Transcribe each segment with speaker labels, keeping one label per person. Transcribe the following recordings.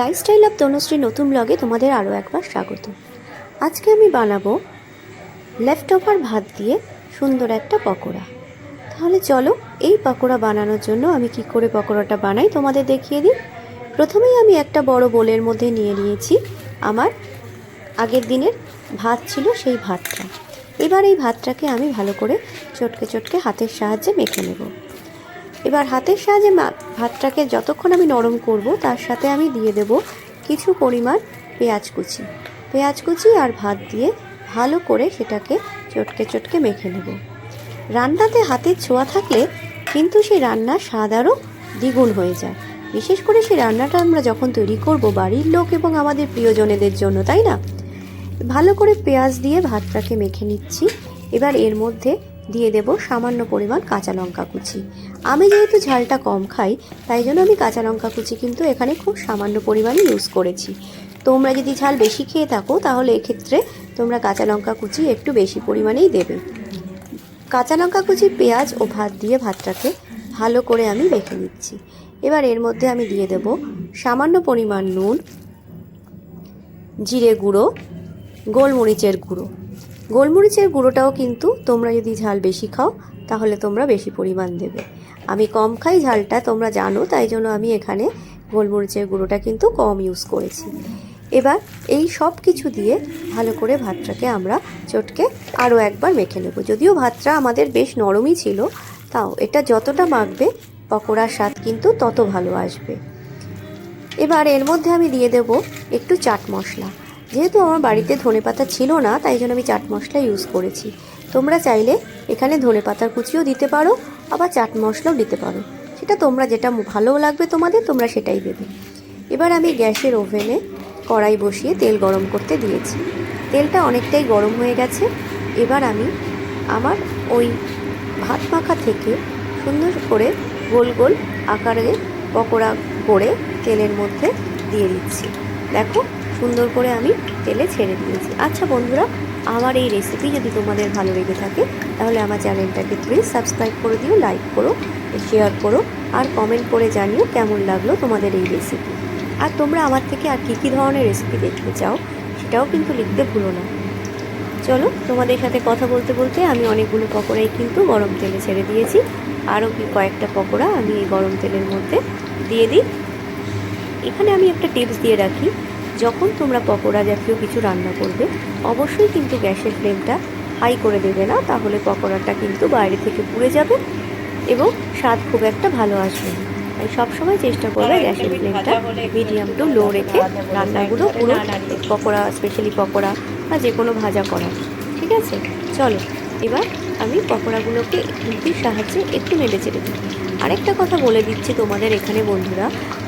Speaker 1: Lifestyle of Tanushree নতুন ব্লগে তোমাদের আরও একবার স্বাগত। আজকে আমি বানাবো লেফট ওভার ভাত দিয়ে সুন্দর একটা পকোড়া। তাহলে চলো এই পকোড়া বানানোর জন্য আমি কি করে পকোড়াটা বানাই তোমাদের দেখিয়ে দিই। প্রথমেই আমি একটা বড় বোলের মধ্যে নিয়ে নিয়েছি আমার আগের দিনের ভাত ছিল সেই ভাতটা। এবার এই ভাতটাকে আমি ভালো করে চটকে চটকে হাতের সাহায্যে মেখে নেব। এবার হাতের সাহায্যে ভাতটাকে যতক্ষণ আমি নরম করব, তার সাথে আমি দিয়ে দেব কিছু পরিমাণ পেঁয়াজ কুচি। পেঁয়াজ কুচি আর ভাত দিয়ে ভালো করে সেটাকে চটকে চটকে মেখে নেব। রান্নাতে হাতের ছোঁয়া থাকলে কিন্তু সেই রান্নার স্বাদ আরও দ্বিগুণ হয়ে যায়। বিশেষ করে সেই রান্নাটা আমরা যখন তৈরি করব বাড়ির লোক এবং আমাদের প্রিয়জনেদের জন্য, তাই না? ভালো করে পেঁয়াজ দিয়ে ভাতটাকে মেখে নিচ্ছি। এবার এর মধ্যে দিয়ে দেব সামান্য পরিমাণ কাঁচা লঙ্কা কুচি। আমি যেহেতু ঝালটা কম খাই, তাই জন্য আমি কাঁচা লঙ্কা কুচি কিন্তু এখানে খুব সামান্য পরিমাণে ইউজ করেছি। তোমরা যদি ঝাল বেশি খেয়ে থাকো, তাহলে এক্ষেত্রে তোমরা কাঁচা লঙ্কা কুচি একটু বেশি পরিমাণেই দেবে। কাঁচা লঙ্কা কুচি, পেঁয়াজ ও ভাত দিয়ে ভাতটাকে ভালো করে আমি রেখে নিচ্ছি। এবার এর মধ্যে আমি দিয়ে দেব সামান্য পরিমাণ নুন, জিরে গুঁড়ো, গোলমরিচের গুঁড়ো। গোলমরিচের গুঁড়োটাও কিন্তু তোমরা যদি ঝাল বেশি খাও, তাহলে তোমরা বেশি পরিমাণ দেবে। আমি কম খাই ঝালটা, তোমরা জানো, তাই জন্য আমি এখানে গোলমরিচের গুঁড়োটা কিন্তু কম ইউজ করেছি। এবার এই সব কিছু দিয়ে ভালো করে ভাতটাকে আমরা চটকে আরও একবার মেখে নেব। যদিও ভাতটা আমাদের বেশ নরমই ছিল, তাও এটা যতটা মাখবে, পকোড়ার স্বাদ কিন্তু তত ভালো আসবে। এবার এর মধ্যে আমি দিয়ে দেব একটু চাট মশলা। যেহেতু আমার বাড়িতে ধনেপাতা ছিল না, তাই জন্য আমি চাট মশলা ইউজ করেছি। তোমরা চাইলে এখানে ধনেপাতার কুচিও দিতে পারো, আবার চাট মশলাও দিতে পারো। সেটা তোমরা যেটা ভালো লাগবে তোমাদের, তোমরা সেটাই দেবে। এবার আমি গ্যাসের ওভেনে কড়াই বসিয়ে তেল গরম করতে দিয়েছি। তেলটা অনেকটাই গরম হয়ে গেছে। এবার আমি আমার ওই ভাত মাখা থেকে সুন্দর করে গোল গোল আকারে পকোড়া করে তেলের মধ্যে দিয়ে দিচ্ছি। দেখো সুন্দর করে আমি তেলে ছেড়ে দিয়েছি। আচ্ছা বন্ধুরা, আমার এই রেসিপি যদি তোমাদের ভালো লেগে থাকে, তাহলে আমার চ্যানেলটাকে প্লিজ সাবস্ক্রাইব করে দিও লাইক করো শেয়ার করো, আর কমেন্ট করে জানিও কেমন লাগল তোমাদের এই রেসিপি আর তোমরা আমার থেকে আর কী কী ধরনের রেসিপি দেখতে চাও, সেটাও কিন্তু লিখতে ভুলো না। চলো, তোমাদের সাথে কথা বলতে বলতে আমি অনেকগুলো পকোড়াই কিন্তু গরম তেলে ছেড়ে দিয়েছি। আরও কি কয়েকটা পকোড়া আমি এই গরম তেলের মধ্যে দিয়ে দিই। এখানে আমি একটা টিপস দিয়ে রাখি। যখন তোমরা পকোড়া জাতীয় কিছু রান্না করবে অবশ্যই কিন্তু গ্যাসের ফ্লেমটা হাই করে দেবে না তাহলে পকোড়াটা কিন্তু বাইরে থেকে পুড়ে যাবে এবং স্বাদ খুব একটা ভালো আসবে না। তাই সবসময় চেষ্টা করবে গ্যাসের ফ্লেমটা মিডিয়াম টু লো রেখে রান্নাগুলো পুরো পকোড়া স্পেশালি পকোড়া বা যে কোনো ভাজা করা ঠিক আছে? চলো এবার আমি পকোড়াগুলোকে খুন্তির সাহায্যে একটু নেড়ে চেড়ে দিই আরেকটা কথা বলে দিচ্ছি তোমাদের এখানে, বন্ধুরা।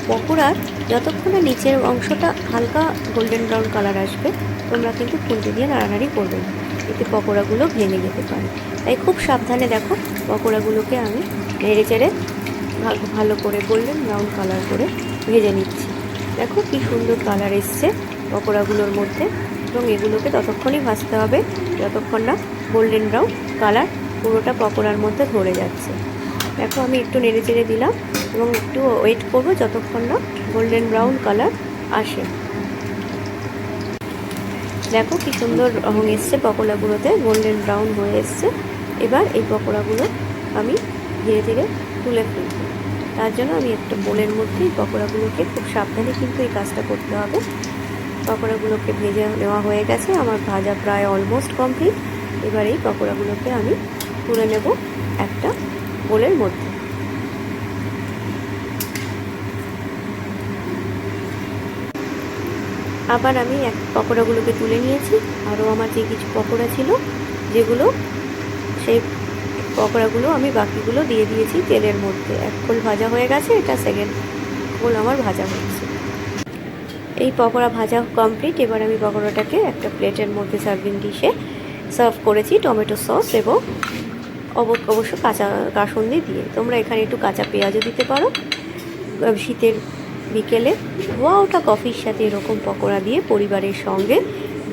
Speaker 1: পকোড়ার যতক্ষণ না নিচের অংশটা হালকা গোল্ডেন ব্রাউন কালার আসবে, তোমরা কিন্তু খুন্তি দিয়ে নাড়ানাড়ি করবে না। এতে পকোড়াগুলো ভেঙে যেতে পারে। তাই খুব সাবধানে দেখো, পকোড়াগুলোকে আমি নেড়ে চেড়ে ভালো করে গোল্ডেন ব্রাউন কালার করে ভেজে নিচ্ছি। দেখো কি সুন্দর কালার এসছে পকোড়াগুলোর মধ্যে, এবং এগুলোকে ততক্ষণই ভাজতে হবে, যতক্ষণ না গোল্ডেন ব্রাউন কালার পুরোটা পকোড়ার মধ্যে ধরে যাচ্ছে। দেখো আমি একটু নেড়ে চেড়ে দিলাম এবং একটু ওয়েট করব যতক্ষণ না গোল্ডেন ব্রাউন কালার আসে। দেখো কি সুন্দর রং এসছে পকোড়াগুলোতে গোল্ডেন ব্রাউন হয়ে এসছে। এবার এই পকোড়াগুলো আমি ধীরে ধীরে তুলে ফেলব। তার জন্য আমি একটা বোলের মধ্যেই পকোড়াগুলোকে খুব সাবধানে কিন্তু এই কাজটা করতে হবে। পকোড়াগুলোকে ভেজে নেওয়া হয়ে গেছে, আমার ভাজা প্রায় অলমোস্ট কমপ্লিট এবার এই পকোড়াগুলোকে আমি তুলে নেব একটা বোলের মধ্যে। আবার আমি এক পকোড়াগুলোকে তুলে নিয়েছি। আরও আমার যে কিছু পকোড়া ছিল, যেগুলো সেই পকোড়াগুলো আমি বাকিগুলো দিয়ে দিয়েছি তেলের মধ্যে। এক ফুল ভাজা হয়ে গেছে, এটা সেকেন্ড ফুল আমার ভাজা হচ্ছে এই পকোড়া ভাজা কমপ্লিট এবার আমি পকোড়াটাকে একটা প্লেটের মধ্যে সার্ভিং ডিশে সার্ভ করেছি টমেটো সস এবং অবশ্য কাঁচা কাসুন্দি দিয়ে তোমরা এখানে একটু কাঁচা পেঁয়াজও দিতে পারো। শীতের বিকেলে ওটা কফির সাথে এরকম পকোড়া দিয়ে পরিবারের সঙ্গে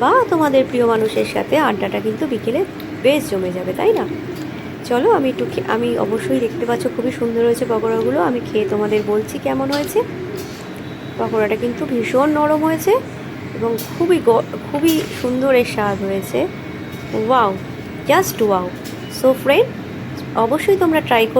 Speaker 1: বা তোমাদের প্রিয় মানুষের সাথে আড্ডাটা কিন্তু বিকেলে বেশ জমে যাবে, তাই না? চলো, আমি একটু আমি অবশ্যই দেখতে পাচ্ছ খুবই সুন্দর হয়েছে পকোড়াগুলো। আমি খেয়ে তোমাদের বলছি কেমন হয়েছে। পকোড়াটা কিন্তু ভীষণ নরম হয়েছে এবং খুবই খুবই সুন্দর এর স্বাদ হয়েছে। Wow, just wow. So friend অবশ্যই তোমরা ট্রাই করো।